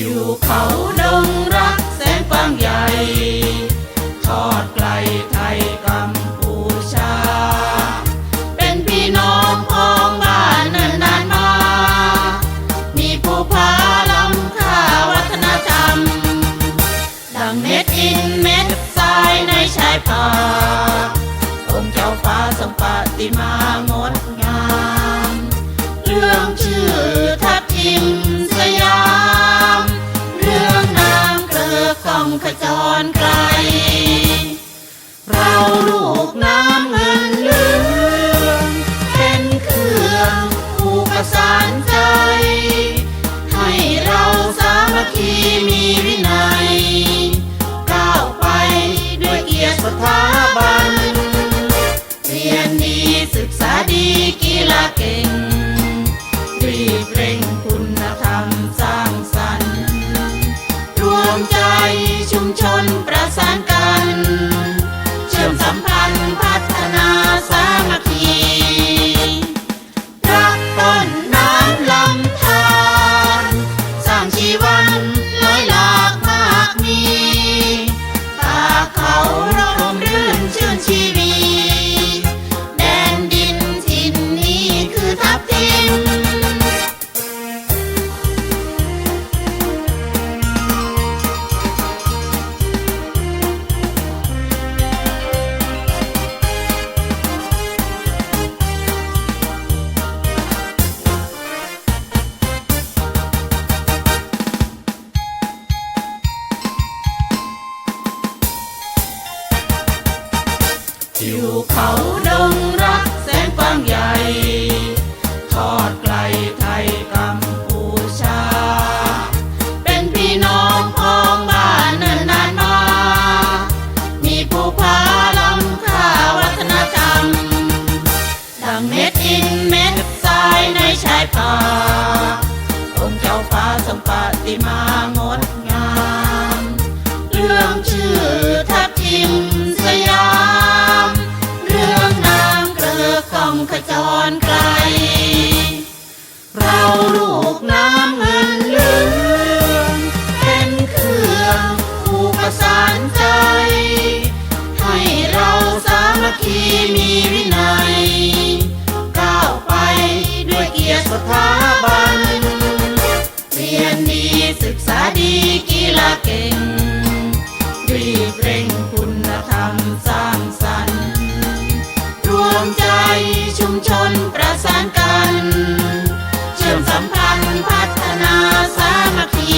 ิวเขาดงรักแสนกว้างใหญ่ ทอดไกลไทยกัมพูชา เป็นพี่น้องพ้องบ้านนินนานมา มีผู้พาล้ำค่าวัฒนธรรม ดังเม็ดอินเม็ดทรายในชายป่าองค์เจ้าฟ้าทรงปฏิมาง นใจ ให้เราสามัคคีมีวินัย ก้าวไปด้วยเกียรติสถาบัน ทิวเขาดงรักแสนกว้างใหญ่ ทอดไกลไทยกัมพูชา เป็นพี่น้องพ้องบ้านเนินนานมา มีผู้พาล้ำค่าวัฒนธรรม ดังเม็ดอินเม็ดทรายในชายป่าองค์เจ้าฟ้าทรงปฏิมางด จรไกล เราลูกน้ำเงินเหลืองเป็นเครื่องผูกประสานใจ ให้เราสามัคคีมีวินัย ชนประสานกัน เชื่อมสัมพันธ์พัฒนาสามัคคี